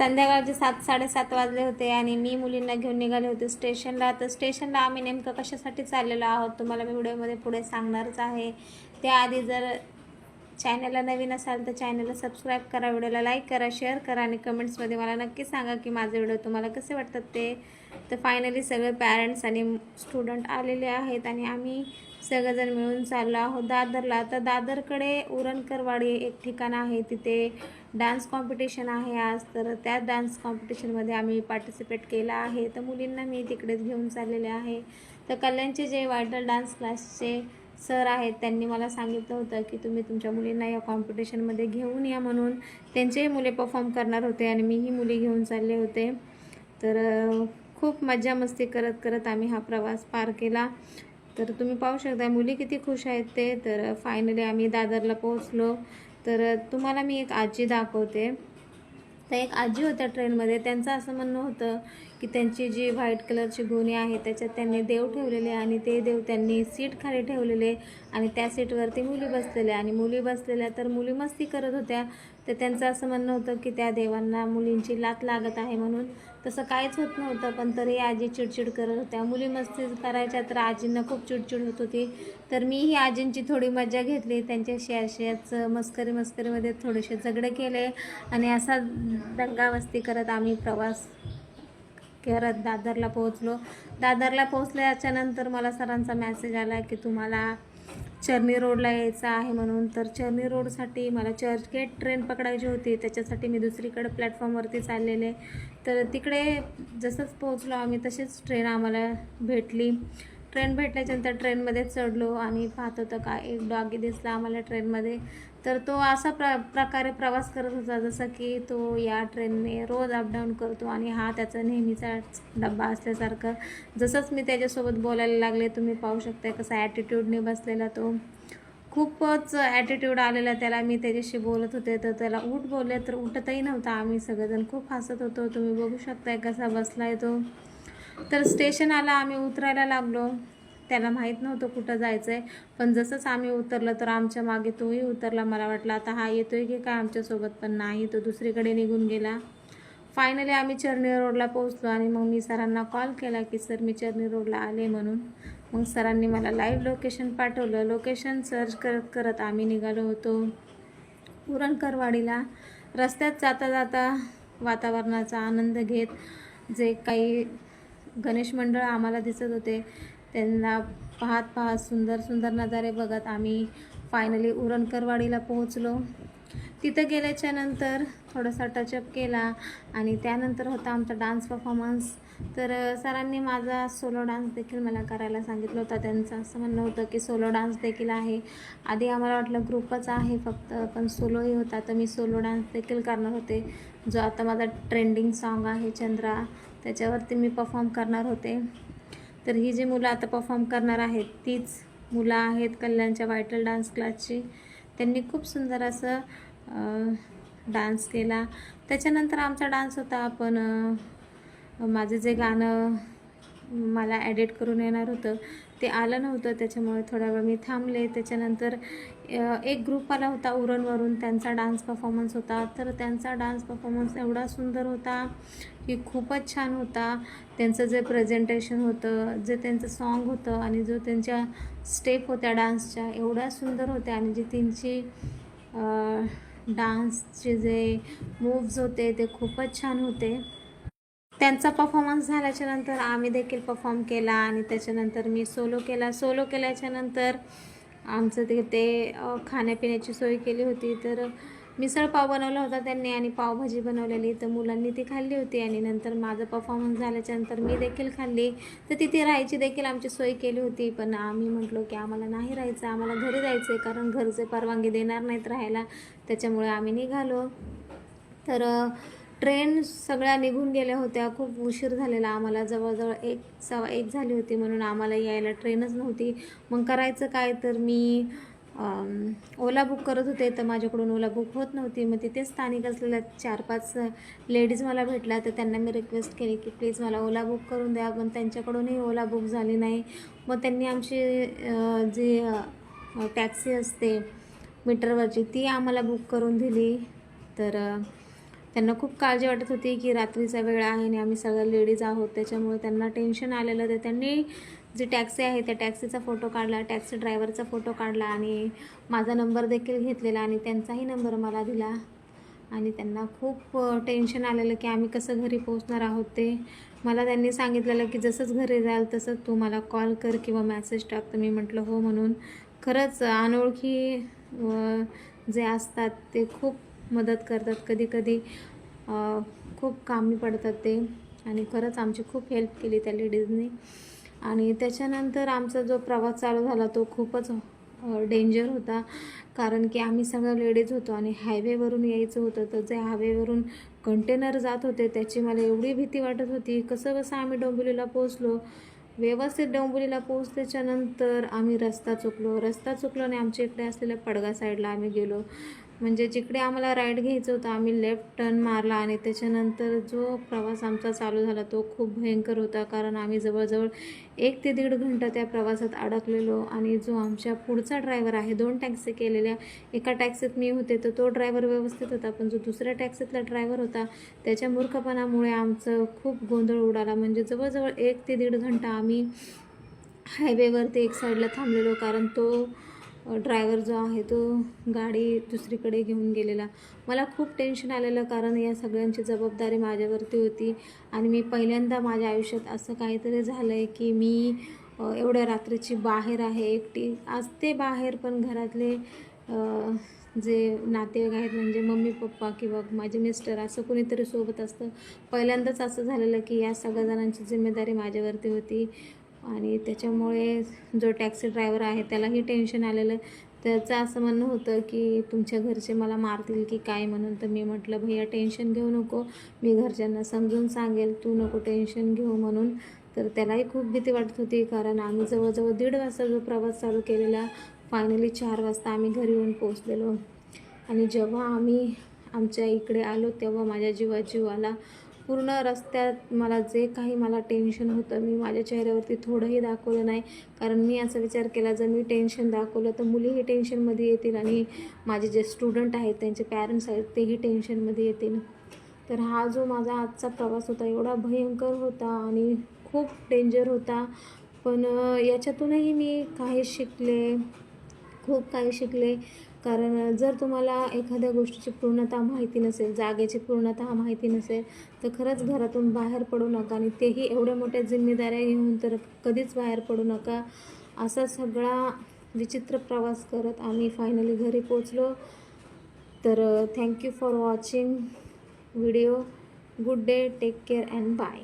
संध्याकाळचे सात साडेसात वाजले होते आणि मी मुलींना घेऊन निघाले होते स्टेशनला. तर स्टेशनला आम्ही नेमकं कशासाठी चाललेलो आहोत तुम्हाला मी व्हिडिओमध्ये पुढे सांगणारच आहे. त्याआधी जर चॅनलला नवीन असाल तर चॅनलला सबस्क्राईब करा व्हिडिओला लाईक करा शेअर करा आणि कमेंट्समध्ये मला नक्की सांगा की माझे व्हिडिओ तुम्हाला कसे वाटतात ते. तर फायनली सगळे पॅरेंट्स आणि स्टुडंट आलेले आहेत आणि आम्ही सगळेजण मिळून चाललो आहोत दादरला. तर दादरकडे उरणकरवाडी एक ठिकाण आहे तिथे डान्स कॉम्पिटिशन आहे आज. तर त्या डान्स कॉम्पिटिशनमध्ये आम्ही पार्टिसिपेट केला आहे. तर मुलींना मी तिकडेच घेऊन चाललेले आहे. तर कल्याणचे जे वायटल डान्स क्लासचे सर आहेत त्यांनी मला सांगितलं होतं की तुम्ही तुमच्या मुलींना या कॉम्पिटिशनमध्ये घेऊन या म्हणून. त्यांचेही मुले परफॉर्म करणार होते आणि मीही मुली घेऊन चालले होते. तर खूप मजा मस्ती करत करत आम्ही हा प्रवास पार केला. तर तुम्ही पाहू शकता मुली किती खुश आहेत ते. तर फायनली आम्ही दादरला पोहोचलो. तर तुम्हाला मी एक आजी दाखवते. तर एक आजी होत्या ट्रेनमध्ये. त्यांचं असं म्हणणं होतं की त्यांची जी व्हाईट कलरची गोणी आहे त्याच्यात त्यांनी देव ठेवलेले आणि ते देव त्यांनी सीट खाली ठेवलेले आणि त्या सीटवरती मुली बसलेल्या. आणि मुली बसलेल्या तर मुली मस्ती करत होत्या. तर त्यांचं असं म्हणणं होतं की त्या देवांना मुलींची लात लागत आहे म्हणून तसं काहीच होत नव्हतं पण तरी आजी चिडचिड करत होत्या. मुली मस्ती करायच्या तर आजींना खूप चिडचिड होत होती. तर मीही आजींची थोडी मजा घेतली. त्यांच्याशी अशाच मस्करी मस्करीमध्ये थोडेसे झगडे केले आणि असा दंगामस्ती करत आम्ही प्रवास करत दादरला पोहोचलो. दादरला पोहोचल्याच्या नंतर मला सरांचा मेसेज आला की तुम्हाला चर्नी रोडला यायचं आहे म्हणून. तर चर्नी रोडसाठी मला चर्चगेट ट्रेन पकडायची होती. त्याच्यासाठी मी दुसरीकडे प्लॅटफॉर्मवरती चाललेले. तर तिकडे जसंच पोहोचलो आम्ही तशीच ट्रेन आम्हाला भेटली. ट्रेन भेटल्याच्यानंतर ट्रेनमध्ये चढलो आणि पाहत होतं का एक डॉगी दिसला आम्हाला ट्रेनमध्ये. तर तो असा प्र प्रकारे प्रवास करत होता जसं की तो या ट्रेनने रोज अपडाऊन करतो आणि हा त्याचा नेहमीचा डब्बा असल्यासारखं. जसंच मी त्याच्यासोबत बोलायला लागले तुम्ही पाहू शकता कसा ॲटिट्यूडने बसलेला तो. खूपच ॲटिट्यूड आलेला त्याला. मी त्याच्याशी बोलत होते तर त्याला उठ बोलले तर उठतही नव्हता. आम्ही सगळेजण खूप हसत होतो. तुम्ही बघू शकताय कसा बसलाय तो. तर स्टेशन आला आम्ही उतरायला लागलो. त्याला माहीत नव्हतं कुठं जायचं आहे पण जसंच आम्ही उतरलं तर आमच्या मागे तोही उतरला. मला वाटलं आता हा येतोय की काय आमच्यासोबत पण नाही तो दुसरीकडे निघून गेला. फायनली आम्ही चर्नी रोडला पोहोचलो आणि मग मी सरांना कॉल केला की सर मी चर्नी रोडला आले म्हणून. मग सरांनी मला लाईव्ह लोकेशन पाठवलं. लोकेशन सर्च करत करत आम्ही निघालो होतो पुरणकरवाडीला. रस्त्यात जाता जाता वातावरणाचा आनंद घेत जे काही गणेश मंडळ आम्हाला दिसत होते त्यांना पाहत पाहत सुंदर सुंदर नजारे बघत आम्ही फायनली उरणकरवाडीला पोहोचलो. तिथं गेल्याच्यानंतर थोडासा टचअप केला आणि त्यानंतर होता आमचा डान्स परफॉर्मन्स तर सरांनी माझा सोलो डान्स देखील मला करायला सांगितलं होता. त्यांचं असं म्हणणं होतं की सोलो डान्स देखील आहे. आधी आम्हाला वाटलं ग्रुपच आहे फक्त पण सोलोही होता तर मी सोलो डान्स देखील करणार होते. जो आता माझा ट्रेंडिंग सॉन्ग आहे चंद्रा त्याच्यावरती मी परफॉर्म करणार होते. तर ही जी मुलं आता परफॉर्म करणार आहेत तीच मुलं आहेत कल्याणच्या वायटल डान्स क्लासची त्यांनी खूप सुंदर असं डान्स केला. त्याच्यानंतर आमचा डान्स होता आपण माझं जे गाणं मला ॲडिट करून येणार होतं. ते आलं नव्हतं त्याच्यामुळे थोडा वेळ मी थांबले. त्याच्यानंतर एक ग्रुप आला होता उरणवरून. त्यांचा डान्स परफॉर्मन्स होता. तर त्यांचा डान्स परफॉर्मन्स एवढा सुंदर होता की खूपच छान होता. त्यांचं जे प्रेझेंटेशन होतं जे त्यांचं सॉन्ग होतं आणि जो त्यांच्या स्टेप होत्या डान्सच्या एवढ्या सुंदर होत्या. आणि जी त्यांची डान्सचे जे मूव्ज होते ते खूपच छान होते. त्यांचा परफॉर्मन्स झाल्याच्यानंतर आम्ही देखील परफॉर्म केला आणि त्याच्यानंतर मी सोलो केला. सोलो केल्याच्यानंतर आमचं ते ते खाण्यापिण्याची सोय केली होती. तर मिसळ पाव बनवला होता त्यांनी आणि पावभाजी बनवलेली. तर मुलांनी ती खाल्ली होती आणि नंतर माझं परफॉर्मन्स झाल्याच्यानंतर मी देखील खाल्ली. तर तिथे राहायची देखील आमची सोय केली होती. पण आम्ही म्हटलो की आम्हाला नाही राहायचं आम्हाला घरी जायचं आहे कारण घरचे परवानगी देणार नाहीत राहायला. त्याच्यामुळे आम्ही निघालो. तर ट्रेन सगळ्या निघून गेल्या होत्या. खूप उशीर झालेला आम्हाला. जवळजवळ एक सवा एक झाली होती म्हणून आम्हाला यायला ट्रेनच नव्हती. मग करायचं काय? तर मी ओला बुक करत होते. तर माझ्याकडून ओला बुक होत नव्हती. मग तिथे स्थानिक असलेल्या चार पाच लेडीज मला भेटल्या. तर त्यांना मी रिक्वेस्ट केली की प्लीज मला ओला बुक करून द्या. पण त्यांच्याकडूनही ओला बुक झाली नाही. मग त्यांनी आमची जी टॅक्सी असते मीटरवरची ती आम्हाला बुक करून दिली. तर त्यांना खूप काळजी वाटत होती की रात्रीचा वेळ आहे आणि आम्ही सगळ्या लेडीज आहोत त्याच्यामुळे त्यांना टेन्शन आलेलं तर त्यांनी जी टॅक्सी आहे त्या टॅक्सीचा फोटो काढला टॅक्सी ड्रायव्हरचा फोटो काढला आणि माझा नंबर देखील घेतलेला आणि त्यांचाही नंबर मला दिला. आणि त्यांना खूप टेन्शन आलेलं की आम्ही कसं घरी पोहोचणार आहोत ते. मला त्यांनी सांगितलेलं की जसंच घरी जाल तसंच तू मला कॉल कर किंवा मॅसेज टाक. तर मी म्हटलं हो म्हणून. खरंच अनोळखी जे असतात ते खूप मदत करतात. कधी कधी खूप कामी पडतात ते. आणि खरंच आमची खूप हेल्प केली त्या लेडीजनी आणि त्याच्यानंतर आमचा जो प्रवास चालू झाला तो खूपच डेंजर होता. कारण की आम्ही सगळ्या लेडीज होतो आणि हायवेवरून यायचं होतं. तर जे हायवेवरून कंटेनर जात होते त्याची मला एवढी भीती वाटत होती. कसं कसं आम्ही डोंबिवलीला पोचलो व्यवस्थित डोंबिवलीला पोहोचल्याच्यानंतर आम्ही रस्ता चुकलो. रस्ता चुकलो आणि आमच्या इकडे असलेल्या पडगा साईडला आम्ही गेलो. म्हणजे जिकडे आम्हाला राईड घ्यायचं होतं आम्ही लेफ्ट टर्न मारला आणि त्याच्यानंतर जो प्रवास आमचा चालू झाला तो खूप भयंकर होता कारण आम्ही जवळजवळ एक ते दीड घंटा त्या प्रवासात अडकलेलो आणि जो आमच्या पुढचा ड्रायव्हर आहे दोन टॅक्सी केलेल्या एका टॅक्सीत मी होते तर तो ड्रायव्हर व्यवस्थित होता पण जो दुसऱ्या टॅक्सीतला ड्रायव्हर होता त्याच्या मूर्खपणामुळे आमचं खूप गोंधळ उडाला. म्हणजे जवळजवळ एक ते दीड घंटा आम्ही हायवेवरती एक साईडला थांबलेलो कारण तो ड्रायव्हर जो आहे तो गाडी दुसरीकडे घेऊन गेलेला. मला खूप टेन्शन आलेलं कारण या सगळ्यांची जबाबदारी माझ्यावरती होती. आणि मी पहिल्यांदा माझ्या आयुष्यात असं काहीतरी झालं आहे की मी एवढ्या रात्रीची बाहेर आहे एकटी असते बाहेर पण घरातले जे नातेवाईक आहेत म्हणजे मम्मी पप्पा किंवा माझे मिस्टर असं कोणीतरी सोबत असतं. पहिल्यांदाच असं झालेलं की या सगळ्या जणांची जिम्मेदारी माझ्यावरती होती. आणि त्याच्यामुळे जो टॅक्सी ड्रायव्हर आहे त्यालाही टेन्शन आलेलं त्याचं असं म्हणणं होतं की तुमच्या घरचे मला मारतील की काय म्हणून. तर मी म्हटलं भैया टेन्शन घेऊ नको. मी घरच्यांना समजून सांगेल तू नको टेन्शन घेऊ म्हणून. तर त्यालाही खूप भीती वाटत होती कारण आम्ही जवळजवळ दीड वाजता जो प्रवास चालू केलेला फायनली चार वाजता आम्ही घरी येऊन पोचलेलो आणि जेव्हा आम्ही आमच्या इकडे आलो तेव्हा माझ्या जीवा जीवाला पूर्ण रस्त्यात मला जे काही मला टेन्शन होतं मी माझ्या चेहऱ्यावरती थोडंही दाखवलं नाही. कारण मी असा विचार केला जर मी टेन्शन दाखवलं तर मुलीही टेन्शनमध्ये येतील आणि माझे जे स्टुडंट आहेत त्यांचे पॅरेंट्स आहेत तेही टेन्शनमध्ये येतील. तर हा जो माझा आजचा प्रवास होता एवढा भयंकर होता आणि खूप डेंजर होता. पण याच्यातूनही मी काही शिकले खूप काही शिकले. कारण जर तुम्हाला एखाद्या गोष्टीची पूर्णता माहिती नसेल जागेची पूर्णता माहिती नसेल तर खरंच घरातून बाहेर पडू नका आणि तेही एवढ्या मोठ्या जिम्मेदाऱ्या घेऊन तर कधीच बाहेर पडू नका. असा सगळा विचित्र प्रवास करत आम्ही फायनली घरी पोचलो तर thank you for watching video good day take care and bye